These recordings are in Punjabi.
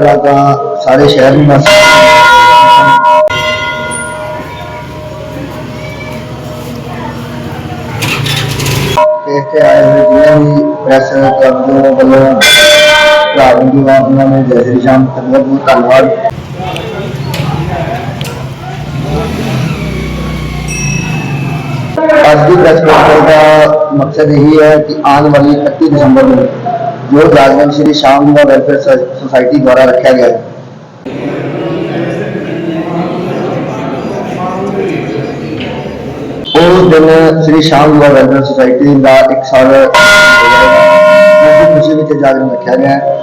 ਪਹਿਲਾਂ ਤਾਂ ਸਾਰੇ ਸ਼ਹਿਰ ਨਿਵਾਸੀ ਤੇ ਇੱਥੇ ਆਏ ਹੋਏ ਜਿੰਨੇ ਵੀ ਪ੍ਰੈਸ ਕਲੱਬ ਦੇ ਵੱਲੋਂ ਭਰਾ ਬੰਧੂ ਆ ਉਹਨਾਂ ਨੂੰ ਜੈ ਸ੍ਰੀ ਸ਼ਾਮ ਤੇ ਬਹੁਤ ਬਹੁਤ ਧੰਨਵਾਦ ਅੱਜ ਦੀ ਪ੍ਰੈਸ ਕਾਨਫਰੰਸ ਦਾ ਮਕਸਦ ਇਹੀ ਹੈ ਕਿ ਆਉਣ ਵਾਲੀ 31 ਦਸੰਬਰ ਨੂੰ ਜੋ ਜਾਗਰਣ ਸ਼੍ਰੀ ਸ਼ਾਮ ਜੀ ਵੈਲਫੇਅਰ ਸੁਸਾਇਟੀ ਦੁਆਰਾ ਰੱਖਿਆ ਗਿਆ ਹੈ ਉਸ ਦਿਨ ਸ੍ਰੀ ਸ਼ਾਮ ਜੀ ਵੈਲਫੇਅਰ ਸੁਸਾਇਟੀ ਦਾ ਇੱਕ ਸਾਲ ਖੁਸ਼ੀ ਵਿੱਚ ਜਾਗਰਣ ਰੱਖਿਆ ਗਿਆ। ਹੈ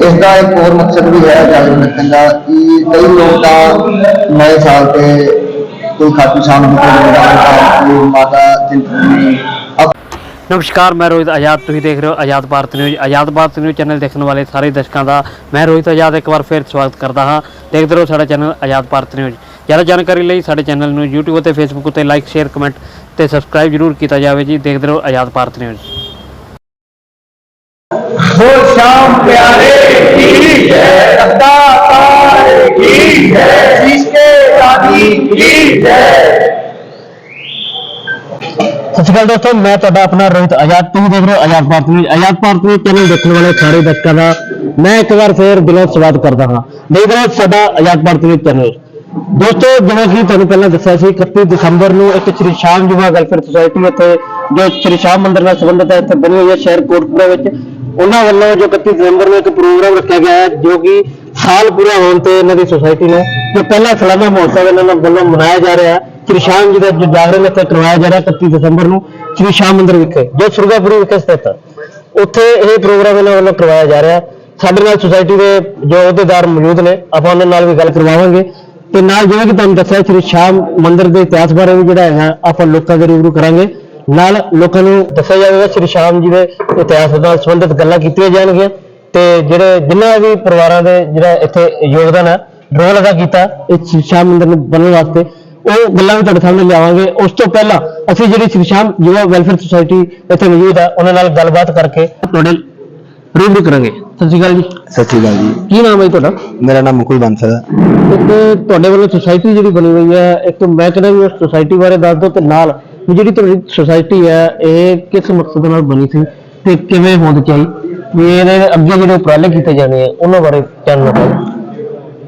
ਇਸ ਦਾ ਇੱਕ ਹੋਰ ਮਕਸਦ ਵੀ ਹੈ ਜਾਗਰਣ ਰੱਖਣ ਦਾ ਕਿ ਕਈ ਲੋਕ ਤਾਂ ਨਵੇਂ ਸਾਲ ਤੇ ਕੋਈ ਖਾਟੂ ਸ਼ਾਮ ਦੀ ਕੋਈ ਜਾਗਰਣ ਕੋਈ ਮਾਤਾ ਚਿੰਤਪੁਰਨੀ ਨਮਸਕਾਰ ਮੈਂ ਰੋਹਿਤ ਆਜ਼ਾਦ ਤੁਸੀਂ ਦੇਖ ਰਹੇ ਹੋ Azad Bharat news Azad Bharat news channel ਦੇਖਣ ਵਾਲੇ ਸਾਰੇ ਦਰਸ਼ਕਾਂ ਦਾ ਮੈਂ ਰੋਹਿਤ ਆਜ਼ਾਦ ਇੱਕ ਵਾਰ ਫਿਰ ਸਵਾਗਤ ਕਰਦਾ ਹਾਂ ਦੇਖਦੇ ਰਹੋ ਸਾਡਾ ਚੈਨਲ ਆਜ਼ਾਦ ਭਾਰਤ ਨਿਊਜ਼ ਜ਼ਿਆਦਾ ਜਾਣਕਾਰੀ ਲਈ ਸਾਡੇ ਚੈਨਲ ਨੂੰ YouTube ਅਤੇ Facebook ਉੱਤੇ ਲਾਈਕ ਸ਼ੇਅਰ ਕਮੈਂਟ ਤੇ ਸਬਸਕ੍ਰਾਈਬ ਜ਼ਰੂਰ ਕੀਤਾ ਜਾਵੇ ਜੀ ਦੇਖਦੇ ਰਹੋ ਆਜ਼ਾਦ ਭਾਰਤ ਨਿਊਜ਼ वो शाम प्यारे की जय अदाकार की जय जिसके दादी की जय ਸਤਿ ਸ਼੍ਰੀ ਅਕਾਲ ਦੋਸਤੋ ਮੈਂ ਤੁਹਾਡਾ ਆਪਣਾ ਰੋਹਿਤ ਆਜ਼ਾਦ ਤੁਸੀਂ ਦੇਖ ਰਹੇ ਹੋ Azad Bharat news Azad Bharat news channel ਦੇਖਣ ਵਾਲੇ ਸਾਰੇ ਦਰਸ਼ਕਾਂ ਦਾ ਮੈਂ ਇੱਕ ਵਾਰ ਫੇਰ ਦਿਲੋਂ ਸਵਾਗਤ ਕਰਦਾ ਹਾਂ ਦੇਖ ਰਹੇ ਹੋ ਸਾਡਾ ਆਜ਼ਾਦ ਭਾਰਤ ਨਿਊਜ਼ ਚੈਨਲ ਦੋਸਤੋ ਜਿਵੇਂ ਕਿ ਤੁਹਾਨੂੰ ਪਹਿਲਾਂ ਦੱਸਿਆ ਸੀ 31 ਦਸੰਬਰ ਨੂੰ ਇੱਕ ਸ਼੍ਰੀ ਸ਼ਾਮ ਯੁਵਾ ਵੈਲਫੇਅਰ ਸੁਸਾਇਟੀ ਇੱਥੇ ਜੋ ਸ਼੍ਰੀ ਸ਼ਾਮ ਮੰਦਿਰ ਨਾਲ ਸੰਬੰਧਿਤ ਹੈ ਇੱਥੇ ਬਣੀ ਹੋਈ ਹੈ ਸ਼ਹਿਰ ਕੋਟਪੁਰਾ ਵਿੱਚ ਉਹਨਾਂ ਵੱਲੋਂ ਜੋ 31 ਦਸੰਬਰ ਨੂੰ ਇੱਕ ਪ੍ਰੋਗਰਾਮ ਰੱਖਿਆ ਗਿਆ ਹੈ ਜੋ ਕਿ ਸਾਲ ਪੂਰਾ ਹੋਣ ਤੇ ਇਹਨਾਂ ਦੀ ਸੁਸਾਇਟੀ ਨੂੰ ਜੋ ਪਹਿਲਾ ਸਾਲਾਨਾ ਮਹੋਤਸਵ ਇਹਨਾਂ ਵੱਲੋਂ ਮਨਾਇਆ ਜਾ ਰਿਹਾ ਹੈ ਸ਼੍ਰੀ ਸ਼ਾਮ ਜੀ ਦਾ ਜੋ ਜਾਗਰਣ ਇੱਥੇ ਕਰਵਾਇਆ ਜਾ ਰਿਹਾ 31 ਦਸੰਬਰ ਨੂੰ, ਸ਼੍ਰੀ ਸ਼ਾਮ ਮੰਦਿਰ ਵਿਖੇ, ਜੋ ਸੁਰਗਾਪੁਰੀ ਵਿਖੇ ਸਥਿਤ ਹੈ ਉੱਥੇ ਇਹ ਪ੍ਰੋਗਰਾਮ ਇਹਨਾਂ ਵੱਲੋਂ ਕਰਵਾਇਆ ਜਾ ਰਿਹਾ। ਸਾਡੇ ਨਾਲ ਸੁਸਾਇਟੀ ਦੇ ਜੋ ਅਹੁਦੇਦਾਰ ਮੌਜੂਦ ਨੇ, ਆਪਾਂ ਉਹਨਾਂ ਨਾਲ ਵੀ ਗੱਲ ਕਰਵਾਵਾਂਗੇ। ਤੇ ਨਾਲ ਜਿਵੇਂ ਕਿ ਤੁਹਾਨੂੰ ਦੱਸਿਆ, ਸ਼੍ਰੀ ਸ਼ਾਮ ਮੰਦਿਰ ਦੇ ਇਤਿਹਾਸ ਬਾਰੇ ਵੀ ਜਿਹੜਾ ਹੈਗਾ, ਆਪਾਂ ਲੋਕਾਂ ਦੇ ਰੂਬਰੂ ਕਰਾਂਗੇ। ਨਾਲ ਲੋਕਾਂ ਨੂੰ ਦੱਸਿਆ ਜਾਵੇਗਾ, ਸ਼੍ਰੀ ਸ਼ਾਮ ਜੀ ਦੇ ਇਤਿਹਾਸ ਨਾਲ ਸੰਬੰਧਿਤ ਗੱਲਾਂ ਕੀਤੀਆਂ ਜਾਣਗੀਆਂ। ਤੇ ਜਿਹੜੇ ਜਿਨ੍ਹਾਂ ਵੀ ਪਰਿਵਾਰਾਂ ਦੇ ਜਿਹੜਾ ਇੱਥੇ ਯੋਗਦਾਨ ਹੈ ਰੋਲ ਅਦਾ ਕੀਤਾ ਇਸ ਸ਼ਾਮ ਮੰਦਿਰ ਨੂੰ ਬਣਨ ਵਾਸਤੇ ਉਹ ਗੱਲਾਂ ਵੀ ਤੁਹਾਡੇ ਸਾਹਮਣੇ ਲਿਆਵਾਂਗੇ। ਉਸ ਤੋਂ ਪਹਿਲਾਂ ਅਸੀਂ ਜਿਹੜੀ ਸ਼੍ਰੀ ਸ਼ਾਮ ਯੁਵਾ ਵੈਲਫੇਅਰ ਸੁਸਾਇਟੀ ਇੱਥੇ ਮੌਜੂਦ ਹੈ ਉਹਨਾਂ ਨਾਲ ਗੱਲਬਾਤ ਕਰਕੇ ਤੁਹਾਡੇ ਰੂਬਰੂ ਕਰਾਂਗੇ। ਸਤਿ ਸ਼੍ਰੀ ਅਕਾਲ ਜੀ। ਸਤਿ ਸ਼੍ਰੀ ਅਕਾਲ ਜੀ। ਕੀ ਨਾਮ ਹੈ ਤੁਹਾਡਾ? ਮੇਰਾ ਨਾਮ ਮੁਕੁਲ ਬੰਸਲ ਹੈ। ਇੱਕ ਤੁਹਾਡੇ ਵੱਲੋਂ ਸੁਸਾਇਟੀ ਜਿਹੜੀ ਬਣੀ ਹੋਈ ਹੈ ਇੱਕ ਮੈਂ ਕਹਿੰਦਾ ਵੀ ਉਸ ਸੁਸਾਇਟੀ ਬਾਰੇ ਦੱਸ ਦਿਓ ਤੇ ਨਾਲ ਵੀ ਜਿਹੜੀ ਤੁਹਾਡੀ ਸੁਸਾਇਟੀ ਹੈ ਇਹ ਕਿਸ ਮਕਸਦ ਨਾਲ ਬਣੀ ਸੀ ਤੇ ਕਿਵੇਂ ਹੋਣੀ ਚਾਹੀਦੀ ਵੀ ਇਹਦੇ ਅੱਗੇ ਜਿਹੜੇ ਉਪਰਾਲੇ ਕੀਤੇ ਜਾਣੇ ਆ, ਉਹਨਾਂ ਬਾਰੇ ਜਾਣਨਾ ਚਾਹੀਦਾ।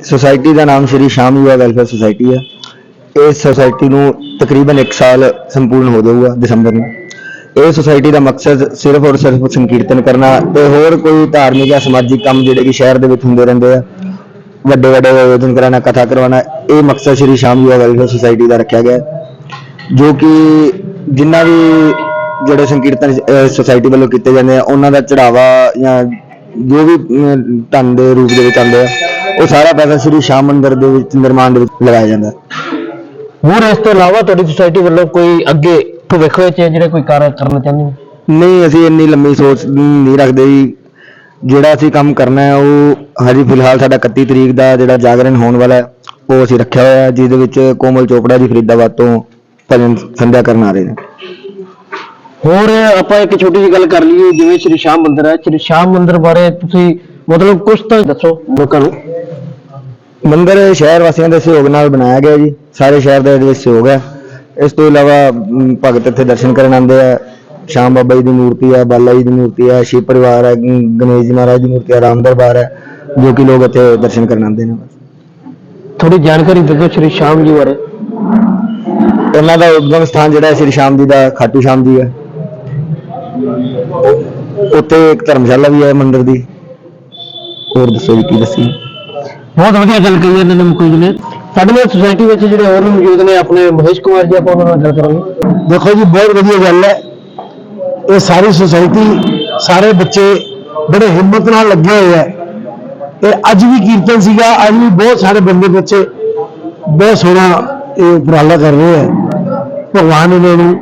ਸੁਸਾਇਟੀ ਦਾ ਨਾਮ ਸ਼੍ਰੀ ਸ਼ਾਮ ਯੁਵਾ ਵੈਲਫੇਅਰ ਸੁਸਾਇਟੀ ਹੈ ਇਸ ਸੁਸਾਇਟੀ ਨੂੰ ਤਕਰੀਬਨ 1 ਸਾਲ ਸੰਪੂਰਨ ਹੋ ਜਾਊਗਾ ਦਸੰਬਰ ਨੂੰ। ਇਹ ਸੁਸਾਇਟੀ ਦਾ ਮਕਸਦ ਸਿਰਫ ਔਰ ਸਿਰਫ ਸੰਕੀਰਤਨ ਕਰਨਾ ਤੇ ਹੋਰ ਕੋਈ ਧਾਰਮਿਕ ਜਾਂ ਸਮਾਜਿਕ ਕੰਮ ਜਿਹੜੇ ਕਿ ਸ਼ਹਿਰ ਦੇ ਵਿੱਚ ਹੁੰਦੇ ਰਹਿੰਦੇ ਆ, ਵੱਡੇ ਵੱਡੇ ਆਯੋਜਨ ਕਰਾਉਣਾ, ਕਥਾ ਕਰਵਾਉਣਾ, ਇਹ ਮਕਸਦ ਸ਼੍ਰੀ ਸ਼ਾਮ ਯੁਵਾ ਵੈਲਫੇਅਰ ਸੁਸਾਇਟੀ ਦਾ ਰੱਖਿਆ ਗਿਆ। ਹੈ ਜੋ ਕਿ ਜਿੰਨਾ ਵੀ ਜਿਹੜੇ ਸੰਕੀਰਤਨ ਸੁਸਾਇਟੀ ਵੱਲੋਂ ਕੀਤੇ ਜਾਂਦੇ ਆ ਉਹਨਾਂ ਦਾ ਚੜਾਵਾ ਜਾਂ ਜੋ ਵੀ ਧਨ ਦੇ ਰੂਪ ਦੇ ਵਿੱਚ ਆਉਂਦੇ ਆ ਉਹ ਸਾਰਾ ਪੈਸਾ ਸ਼੍ਰੀ ਸ਼ਾਮ ਮੰਦਿਰ ਦੇ ਵਿੱਚ ਨਿਰਮਾਣ ਦੇ ਵਿੱਚ ਲਗਾਇਆ ਜਾਂਦਾ। ਹੋਰ ਇਸ ਤੋਂ ਇਲਾਵਾ ਤੁਹਾਡੀ ਸੁਸਾਇਟੀ ਵੱਲੋਂ ਕੋਈ ਅੱਗੇ ਭਵਿੱਖ ਵਿੱਚ ਜਿਹੜੇ ਕੋਈ ਕਾਰਜ ਕਰਨਾ ਚਾਹੁੰਦੇ ਹੋ? ਨਹੀਂ ਅਸੀਂ ਇੰਨੀ ਲੰਮੀ ਸੋਚ ਨਹੀਂ ਰੱਖਦੇ ਜੀ। ਜਿਹੜਾ ਅਸੀਂ ਕੰਮ ਕਰਨਾ ਹੈ ਉਹ ਹਜੇ ਫਿਲਹਾਲ ਸਾਡਾ 31 ਤਰੀਕ ਦਾ ਜਿਹੜਾ ਜਾਗਰਣ ਹੋਣ ਵਾਲਾ ਹੈ ਉਹ ਅਸੀਂ ਰੱਖਿਆ ਹੋਇਆ ਹੈ ਜਿਹਦੇ ਵਿੱਚ ਕੋਮਲ ਚੋਪੜਾ ਜੀ ਫਰੀਦਾਬਾਦ ਤੋਂ ਭਜਨ ਸੰਧਿਆ ਕਰਨ ਆ ਰਹੇ ਨੇ। ਹੋਰ ਆਪਾਂ ਇੱਕ ਛੋਟੀ ਜਿਹੀ ਗੱਲ ਕਰ ਲਈਏ ਜਿਵੇਂ ਸ਼੍ਰੀ ਸ਼ਾਮ ਮੰਦਿਰ ਹੈ। ਸ਼੍ਰੀ ਸ਼ਾਮ ਮੰਦਿਰ ਬਾਰੇ ਤੁਸੀਂ ਮਤਲਬ ਕੁਝ ਤਾਂ ਦੱਸੋ ਲੋਕਾਂ ਨੂੰ। ਮੰਦਿਰ ਸ਼ਹਿਰ ਵਾਸੀਆਂ ਦੇ ਸਹਿਯੋਗ ਨਾਲ ਬਣਾਇਆ ਗਿਆ ਜੀ। ਸਾਰੇ ਸ਼ਹਿਰ ਦਾ ਵਿੱਚ ਸਹਿਯੋਗ ਹੈ। ਇਸ ਤੋਂ ਇਲਾਵਾ ਭਗਤ ਇੱਥੇ ਦਰਸ਼ਨ ਕਰਨ ਆਉਂਦੇ ਆ। ਸ਼ਾਮ ਬਾਬਾ ਜੀ ਦੀ ਮੂਰਤੀ ਹੈ ਬਾਲਾ ਜੀ ਦੀ ਮੂਰਤੀ ਹੈ ਸ਼ਿਵ ਪਰਿਵਾਰ ਹੈ ਗਣੇਸ਼ ਜੀ ਮਹਾਰਾਜ ਦੀ ਮੂਰਤੀ ਹੈ ਰਾਮ ਦਰਬਾਰ ਹੈ ਜੋ ਕਿ ਲੋਕ ਇੱਥੇ ਦਰਸ਼ਨ ਕਰਨ ਆਉਂਦੇ ਨੇ। ਥੋੜੀ ਜਾਣਕਾਰੀ ਦਿਓ ਸ਼੍ਰੀ ਸ਼ਾਮ ਜੀ ਬਾਰੇ। ਇਹਨਾਂ ਦਾ ਉਦਗਮ ਸਥਾਨ ਜਿਹੜਾ ਹੈ ਸ੍ਰੀ ਸ਼ਾਮ ਜੀ ਦਾ ਖਾਟੂ ਸ਼ਾਮ ਜੀ ਹੈ ਉੱਥੇ ਇੱਕ ਧਰਮਸ਼ਾਲਾ ਵੀ ਹੈ ਮੰਦਿਰ ਦੀ। ਹੋਰ ਦੱਸੋ ਜੀ ਕੀ ਦੱਸੀ? ਬਹੁਤ ਵਧੀਆ ਗੱਲ ਕਹੀ ਇਹਨਾਂ ਨੇ ਮੁਕੁਲ ਜੀ ਨੇ। ਸਾਡੇ ਨਾਲ ਸੁਸਾਇਟੀ ਵਿੱਚ ਜਿਹੜੇ ਹੋਰ ਵੀ ਮੌਜੂਦ ਨੇ ਆਪਣੇ ਮਹੇਸ਼ ਕੁਮਾਰ ਜੀ ਆਪਾਂ ਉਹਨਾਂ ਨਾਲ ਗੱਲ ਕਰਾਂਗੇ। ਦੇਖੋ ਜੀ ਬਹੁਤ ਵਧੀਆ ਗੱਲ ਹੈ। ਇਹ ਸਾਰੀ ਸੁਸਾਇਟੀ ਸਾਰੇ ਬੱਚੇ ਬੜੇ ਹਿੰਮਤ ਨਾਲ ਲੱਗੇ ਹੋਏ ਆ ਤੇ ਅੱਜ ਵੀ ਕੀਰਤਨ ਸੀਗਾ ਅੱਜ ਵੀ ਬਹੁਤ ਸਾਰੇ ਬੰਦੇ ਬੱਚੇ ਬਹੁਤ ਸੋਹਣਾ ਇਹ ਉਪਰਾਲਾ ਕਰ ਰਹੇ ਆ ਭਗਵਾਨ ਇਹਨਾਂ ਨੂੰ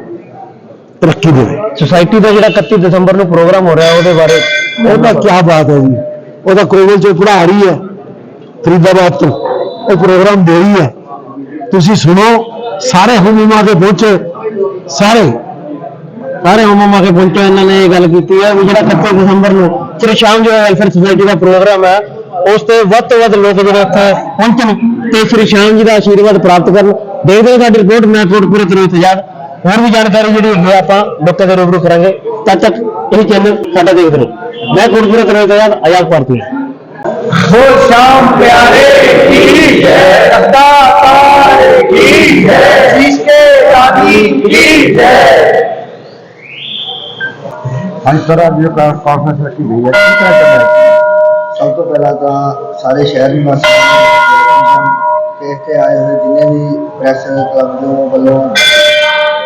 ਤਰੱਕੀ ਦੇਵੇ। ਸੁਸਾਇਟੀ ਦਾ ਜਿਹੜਾ 31 ਦਸੰਬਰ ਨੂੰ ਪ੍ਰੋਗਰਾਮ ਹੋ ਰਿਹਾ ਉਹਦੇ ਬਾਰੇ ਉਹਦਾ ਕੀ ਬਾਤ ਹੈ ਜੀ? ਉਹਦਾ ਕੋਵਲ ਚੋਪੜਾ ਆ ਰਹੀ ਹੈ ਫਰੀਦਾਬਾਦ ਤੋਂ ਉਹ ਪ੍ਰੋਗਰਾਮ ਦੇ ਰਹੀ ਹੈ। ਤੁਸੀਂ ਸੁਣੋ ਸਾਰੇ ਹੁਮਾ ਕੇ ਪਹੁੰਚੇ। ਸਾਰੇ ਸਾਰੇ ਹੋਮ ਆ ਕੇ ਪਹੁੰਚੋ ਇਹਨਾਂ ਨੇ ਇਹ ਗੱਲ ਕੀਤੀ ਹੈ ਵੀ ਜਿਹੜਾ 31 ਦਸੰਬਰ ਨੂੰ ਸ੍ਰੀ ਸ਼ਾਮ ਜੋ ਵੈਲਫੇਅਰ ਸੁਸਾਇਟੀ ਦਾ ਪ੍ਰੋਗਰਾਮ ਹੈ ਉਸ ਤੇ ਵੱਧ ਤੋਂ ਵੱਧ ਲੋਕ ਜਿਹੜੇ ਇੱਥੇ ਪਹੁੰਚਣ ਤੇ ਸ੍ਰੀ ਸ਼ਾਮ ਜੀ ਦਾ ਆਸ਼ੀਰਵਾਦ ਪ੍ਰਾਪਤ ਕਰਨ। ਦੇਖਦੇ ਹੋ ਸਾਡੀ ਰਿਪੋਰਟ ਮੈਂ ਕੋਟਪੁਰੇ ਤੋਂ ਆਜ਼ਾਦ ਹੋਰ ਵੀ ਜਾਣਕਾਰੀ ਜਿਹੜੀ ਹੈਗੀ ਆ ਆਪਾਂ ਲੋਕਾਂ ਦੇ ਰੂਬਰੂ ਕਰਾਂਗੇ ਤਦ ਤੱਕ ਇਹ ਚੈਨਲ ਸਾਡਾ ਦੇਖਦੇ ਰਹੋ ਮੈਂ ਕੋਟਪੁਰੇ ਤੋਂ ਰੋਹਿਤ ਆਜ਼ਾਦ ਆਜ਼ਾਦ ਭਾਰਤੀ हो श्याम प्यारे की जय अदाकार की जय जिसके दादी की जय ਹਾਂਜੀ ਸਰ ਅੱਜ ਜੋ ਕਾਨਫਰੰਸ ਰੱਖੀ ਗਈ ਹੈ ਕੀ ਕਹਿਣਾ ਚਾਹੁੰਦੇ ਹੋ ਸਭ ਤੋਂ ਪਹਿਲਾਂ ਤਾਂ ਸਾਰੇ ਸ਼ਹਿਰ ਨਿਵਾਸੀਆਂ ਨੂੰ ਤੇ ਇੱਥੇ ਆਏ ਹੋਏ ਜਿੰਨੇ ਵੀ ਪ੍ਰੈਸ ਕਲੱਬ ਜੋ ਵੱਲੋਂ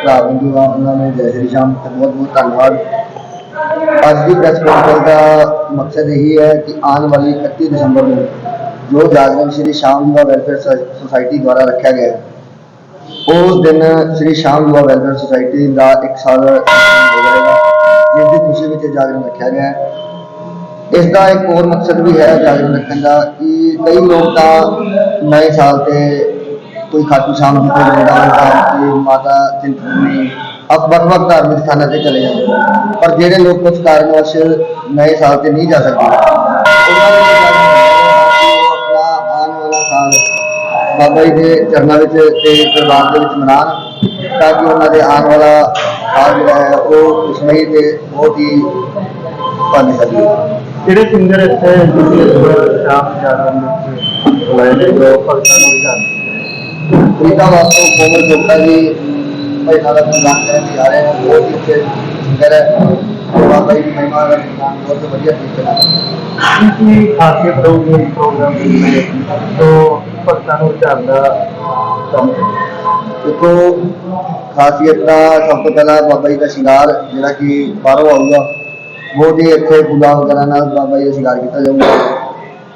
ਭਰਾ ਬੰਧੂ ਆ, ਉਹਨਾਂ ਨੂੰ ਜੈ ਸ੍ਰੀ ਸ਼ਾਮ ਤੇ ਬਹੁਤ ਬਹੁਤ ਧੰਨਵਾਦ। ਅੱਜ ਦੀ ਪ੍ਰੈਸ ਕਾਨਫਰੰਸ ਦਾ ਮਕਸਦ ਇਹੀ ਹੈ ਕਿ ਆਉਣ ਵਾਲੀ 31 ਦਸੰਬਰ ਨੂੰ ਜੋ ਜਾਗਰਣ ਸ਼੍ਰੀ ਸ਼ਾਮ ਯੁਵਾ ਵੈਲਫੇਅਰ ਸੁਸਾਇਟੀ ਦੁਆਰਾ ਰੱਖਿਆ ਗਿਆ ਉਸ ਦਿਨ ਸ਼੍ਰੀ ਸ਼ਾਮ ਯੁਵਾ ਵੈਲਫੇਅਰ ਸੁਸਾਇਟੀ ਦਾ ਇੱਕ ਸਾਲ ਹੋ ਜਾਏਗਾ, ਜਿਸ ਦੀ ਖੁਸ਼ੀ ਵਿੱਚ ਜਾਗਰਣ ਰੱਖਿਆ ਗਿਆ ਹੈ। ਇਸ ਦਾ ਇੱਕ ਹੋਰ ਮਕਸਦ ਵੀ ਹੈ ਜਾਗਰਣ ਰੱਖਣ ਦਾ ਕਿ ਕਈ ਲੋਕ ਤਾਂ ਨਵੇਂ ਸਾਲ ਤੇ ਕੋਈ ਖਾਟੂ ਸ਼ਾਮ ਦੀ ਕੋਈ ਵਰਿੰਦਾਵਨ ਧਾਮ ਤੇ ਮਾਤਾ ਚਿੰਤਪੁਰਨੀ ਅਬ ਵੱਖ ਵੱਖ ਧਾਰਮਿਕ ਸਥਾਨਾਂ ਤੇ ਚਲੇ ਜਾਂਦੇ ਹਨ। ਪਰ ਜਿਹੜੇ ਲੋਕ ਕੁਝ ਕਾਰਨਵਸ਼ ਨਵੇਂ ਸਾਲ ਤੇ ਨਹੀਂ ਜਾ ਸਕਦੇ ਉਹਨਾਂ ਦੇ ਲਈ ਉਹ ਆਪਣਾ ਆਉਣ ਵਾਲਾ ਸਾਲ ਬਾਬਾ ਜੀ ਦੇ ਚਰਨਾਂ ਵਿੱਚ ਤੇ ਦਰਬਾਰ ਦੇ ਵਿੱਚ ਮਨਾਉਣ ਤਾਂ ਕਿ ਉਹਨਾਂ ਦੇ ਆਉਣ ਵਾਲਾ ਸਾਲ ਜਿਹੜਾ ਹੈ ਉਹ ਖੁਸ਼ਮਈ ਤੇ ਬਹੁਤ ਹੀ ਭਾਗੀਸ਼ਾਲੀ ਹੋਵੇ ਜਿਹੜੇ ਸਿੰਗਰ ਇੱਥੇ ਸ਼ਾਮ ਜਾਗਰਣ ਵਿੱਚ ਬੁਲਾਏ ਨੇ ਉਹ ਭਗਤਾਂ ਨੂੰ ਵਿਚਾਰ ਪ੍ਰੀਤਾ ਵਾਸਤੋ ਕੋਮਲ ਚੋਪੜਾ ਜੀ ਭਾਈ ਨਾਲ ਪ੍ਰਦਾਨ ਕਰਨ ਲਈ ਆ ਰਹੇ ਹਨ ਬਹੁਤ ਹੀ ਅੱਛੇ ਸਿੰਗਰ ਹੈ ਬਾਬਾ ਜੀ ਦੀ ਮਹਿਮਾ ਦਾ ਪ੍ਰਦਾਨ ਬਹੁਤ ਵਧੀਆ ਤਰੀਕੇ ਨਾਲ ਕੀ ਖਾਸੀਅਤ ਰਹੂਗੀ ਇਸ ਪ੍ਰੋਗਰਾਮ ਦੀ ਜੋ ਭਗਤਾਂ ਨੂੰ ਵਿਚਾਰ ਦਾ ਕੰਮ ਦੇਖੋ ਖਾਸੀਅਤ ਦਾ ਸਭ ਤੋਂ ਪਹਿਲਾਂ ਬਾਬਾ ਜੀ ਦਾ ਸ਼ਿੰਗਾਰ ਜਿਹੜਾ ਕਿ ਬਾਹਰੋਂ ਆਊਗਾ ਬਹੁਤ ਹੀ ਇੱਥੇ ਫੁੱਲਾਂ ਵਗੈਰਾ ਨਾਲ ਬਾਬਾ ਜੀ ਦਾ ਸ਼ਿੰਗਾਰ ਕੀਤਾ ਜਾਊਗਾ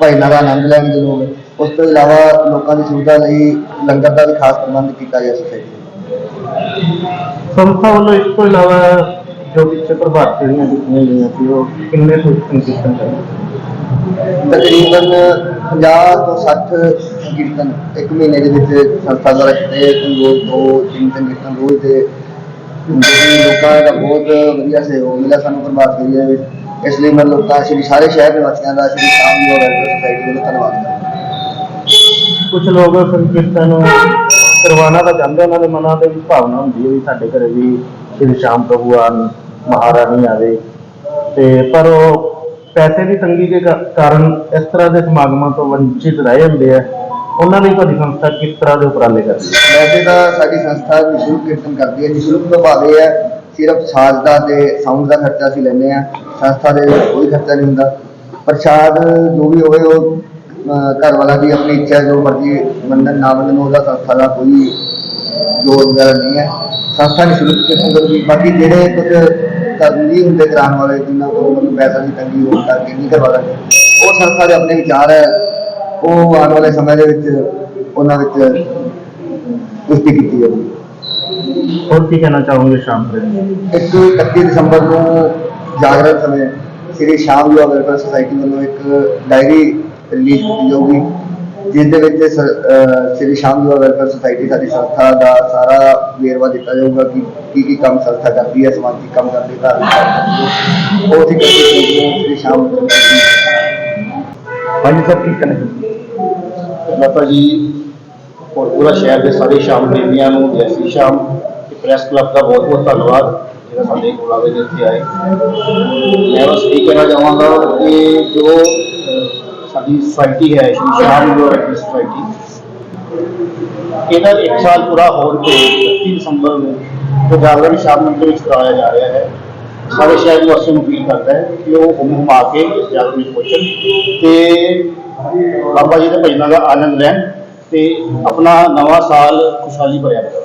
ਭਾਈ ਨਾਲ ਦਾ ਆਨੰਦ ਲੈਣਗੇ ਲੋਕ ਉਸ ਤੋਂ ਇਲਾਵਾ ਲੋਕਾਂ ਦੀ ਸੁਵਿਧਾ ਲਈ ਲੰਗਰ ਦਾ ਵੀ ਖਾਸ ਪ੍ਰਬੰਧ ਕੀਤਾ ਗਿਆ ਸੁਸਾਇਟੀ ਸੰਸਥਾ ਵੱਲੋਂ ਇਸ ਤੋਂ ਇਲਾਵਾ ਜੋ ਪਿੱਛੇ ਪ੍ਰਭਾਤ ਫੇਰੀਆਂ ਦਿੱਤੀਆਂ ਗਈਆਂ ਸੀ ਉਹ ਕਿੰਨੇ ਤੋਂ ਸੰਕੀਰਤਨ ਕਰਦੇ ਤਕਰੀਬਨ 50 ਤੋਂ 60 ਕੀਰਤਨ ਇੱਕ ਮਹੀਨੇ ਦੇ ਵਿੱਚ ਸੰਸਥਾ ਦੁਆਰਾ ਕੀਤੇ ਰੋਜ਼ ਦੋ ਤਿੰਨ ਤਿੰਨ ਕੀਰਤਨ ਰੋਜ਼ ਦੇ। ਜਿਹੜੀ ਲੋਕਾਂ ਦਾ ਬਹੁਤ ਵਧੀਆ ਸਹਿਯੋਗ ਮਿਲਿਆ ਸਾਨੂੰ ਫੇਰੀਆਂ ਵਿੱਚ। ਇਸ ਲਈ ਮੈਂ ਲੋਕਾਂ ਸ਼੍ਰੀ ਸਾਰੇ ਸ਼ਹਿਰ ਨਿਵਾਸੀਆਂ ਦਾ ਸ਼੍ਰੀ ਸ਼ਾਮ ਦੀ ਵੈਲਫੇਅਰ ਸੁਸਾਇਟੀ ਵੱਲੋਂ ਧੰਨਵਾਦ ਕਰਦਾ। ਕੁਝ ਲੋਕ ਸੰਕੀਰਤਨ ਕਰਵਾਉਣਾ ਤਾਂ ਚਾਹੁੰਦੇ ਉਹਨਾਂ ਦੇ ਮਨਾਂ ਦੇ ਵਿੱਚ ਭਾਵਨਾ ਹੁੰਦੀ ਹੈ ਵੀ ਸਾਡੇ ਘਰੇ ਵੀ ਸ਼੍ਰੀ ਸ਼ਾਮ ਪ੍ਰਭੂ ਆਣ ਮਹਾਰਾਣੀ ਆਵੇ। ਤੇ ਪਰ ਉਹ ਪੈਸੇ ਦੀ ਤੰਗੀ ਦੇ ਕਾਰਨ ਇਸ ਤਰ੍ਹਾਂ ਦੇ ਸਮਾਗਮਾਂ ਤੋਂ ਵੰਚਿਤ ਰਹਿ ਜਾਂਦੇ ਆ। ਉਹਨਾਂ ਲਈ ਤੁਹਾਡੀ ਸੰਸਥਾ ਕਿਸ ਤਰ੍ਹਾਂ ਦੇ ਉਪਰਾਲੇ ਕਰਦੀ ਹੈ? ਵੈਸੇ ਤਾਂ ਸਾਡੀ ਸੰਸਥਾ ਨਿਸ਼ੁਲਕ ਕੀਰਤਨ ਕਰਦੀ ਹੈ ਨਿਸ਼ੁਲਕ ਪ੍ਰਭਾਵ ਇਹ ਹੈ, ਸਿਰਫ ਸਾਜ਼ ਦਾ ਤੇ ਸਾਊਂਡ ਦਾ ਖਰਚਾ ਅਸੀਂ ਲੈਂਦੇ ਆ ਸੰਸਥਾ ਦੇ ਕੋਈ ਖਰਚਾ ਨਹੀਂ ਹੁੰਦਾ। ਪ੍ਰਸ਼ਾਦ ਜੋ ਵੀ ਹੋਵੇ, ਉਹ ਘਰ ਵਾਲਾ ਦੀ ਆਪਣੀ ਇੱਛਾ ਜੋ ਮਰਜ਼ੀ ਮੰਨਣ ਨਾ ਮੰਨਣ ਉਹਦਾ ਸੰਸਥਾ ਦਾ ਕੋਈ ਜੋਰ ਵਗੈਰਾ ਨਹੀਂ ਹੈ। ਸੰਸਥਾ ਨਿਸ਼ੁਲਕ ਕੀਰਤਨ ਕਰਦੀ ਬਾਕੀ ਜਿਹੜੇ ਕੁਝ ਕਰਨੀ ਹੁੰਦੇ ਕਰਾਉਣ ਵਾਲੇ ਜਿਨ੍ਹਾਂ ਕੋਲ ਮਤਲਬ ਪੈਸਾ ਦੀ ਤੰਗੀ ਹੋਣ ਕਰਕੇ ਨਹੀਂ ਕਰਵਾ ਸਕਦੇ ਉਹ ਸੰਸਥਾ ਦੇ ਆਪਣੇ ਵਿਚਾਰ ਹੈ ਉਹ ਆਉਣ ਵਾਲੇ ਸਮੇਂ ਦੇ ਵਿੱਚ ਉਹਨਾਂ ਵਿੱਚ ਪੁਸ਼ਟੀ ਕੀਤੀ ਜਾਊਗੀ। ਹੋਰ ਕੀ ਕਹਿਣਾ ਚਾਹੋਗੇ ਸ਼ਾਮ ਦੇ? ਇੱਕ 31 ਦਸੰਬਰ ਨੂੰ ਜਾਗਰਣ ਸਮੇਂ ਸ੍ਰੀ ਸ਼ਾਮ ਯੁਵਾ ਵੈਲਫੇਅਰ ਸੁਸਾਇਟੀ ਵੱਲੋਂ ਇੱਕ ਡਾਇਰੀ ਰਿਲੀਜ਼ ਕੀਤੀ ਜਾਊਗੀ ਜਿਸ ਦੇ ਵਿੱਚ ਸ- ਅਹ ਸ੍ਰੀ ਸ਼ਾਮ ਯੁਵਾ ਵੈਲਫੇਅਰ ਸੁਸਾਇਟੀ ਸਾਡੀ ਸੰਸਥਾ ਦਾ ਸਾਰਾ ਵੇਰਵਾ ਦਿੱਤਾ ਜਾਊਗਾ ਕਿ ਕੀ ਕੀ ਕੰਮ ਸੰਸਥਾ ਕਰਦੀ ਹੈ ਸਮਾਜਿਕ ਕੰਮ ਕਰਦੀ ਹੈ ਧਾਰਮਿਕ ਕੰਮ ਕਰਦੀ ਹੈ ਉਹ ਅਸੀਂ ਤਰੀਕ ਨੂੰ ਸ੍ਰੀ ਸ਼ਾਮ ਹਾਂਜੀ ਸਰ ਕੀ ਕਹਿਣਾ ਮਾਤਾ ਜੀ ਔਰ ਪੂਰਾ ਸ਼ਹਿਰ ਦੇ ਸਾਰੇ ਸ਼ਾਮ ਪ੍ਰੇਮੀਆਂ ਨੂੰ ਜੈ ਸ਼੍ਰੀ ਸ਼ਾਮ ਤੇ ਪ੍ਰੈਸ ਕਲੱਬ ਦਾ ਬਹੁਤ ਬਹੁਤ ਧੰਨਵਾਦ ਜਿਹੜਾ ਸਾਡੇ ਬੁਲਾਵੇ ਦੇ ਇੱਥੇ ਆਏ। ਮੈਂ ਬਸ ਇਹ ਕਹਿਣਾ ਚਾਹਾਂਗਾ ਕਿ ਜੋ ਸਾਡੀ ਸੁਸਾਇਟੀ ਹੈ, ਸ਼੍ਰੀ ਸ਼ਾਮ ਯੂਨੀਵਰਸਿਟੀ ਸੁਸਾਇਟੀ ਇਹਦਾ ਇੱਕ ਸਾਲ ਪੂਰਾ ਹੋਣ ਤੇ 31 ਦਸੰਬਰ ਨੂੰ ਜੋ ਜਾਗਰਣ ਸ਼ਾਮ ਮੰਦਰ ਵਿੱਚ ਕਰਾਇਆ ਜਾ ਰਿਹਾ ਹੈ। ਸਾਰੇ ਸ਼ਹਿਰ ਵਾਸੀਆਂ ਨੂੰ ਅਪੀਲ ਕਰਦਾ ਹੈ ਕਿ ਉਹ ਹੁਮ ਹੁਮਾ ਕੇ ਇਸ ਜਾਗਰਣ ਵਿੱਚ ਪਹੁੰਚਣ ਤੇ ਬਾਬਾ ਜੀ ਦੇ ਭਜਨਾਂ ਦਾ ਆਨੰਦ ਲੈਣ ਤੇ ਆਪਣਾ ਨਵਾਂ ਸਾਲ ਖੁਸ਼ਹਾਲੀ ਭਰਿਆ ਕਰਨ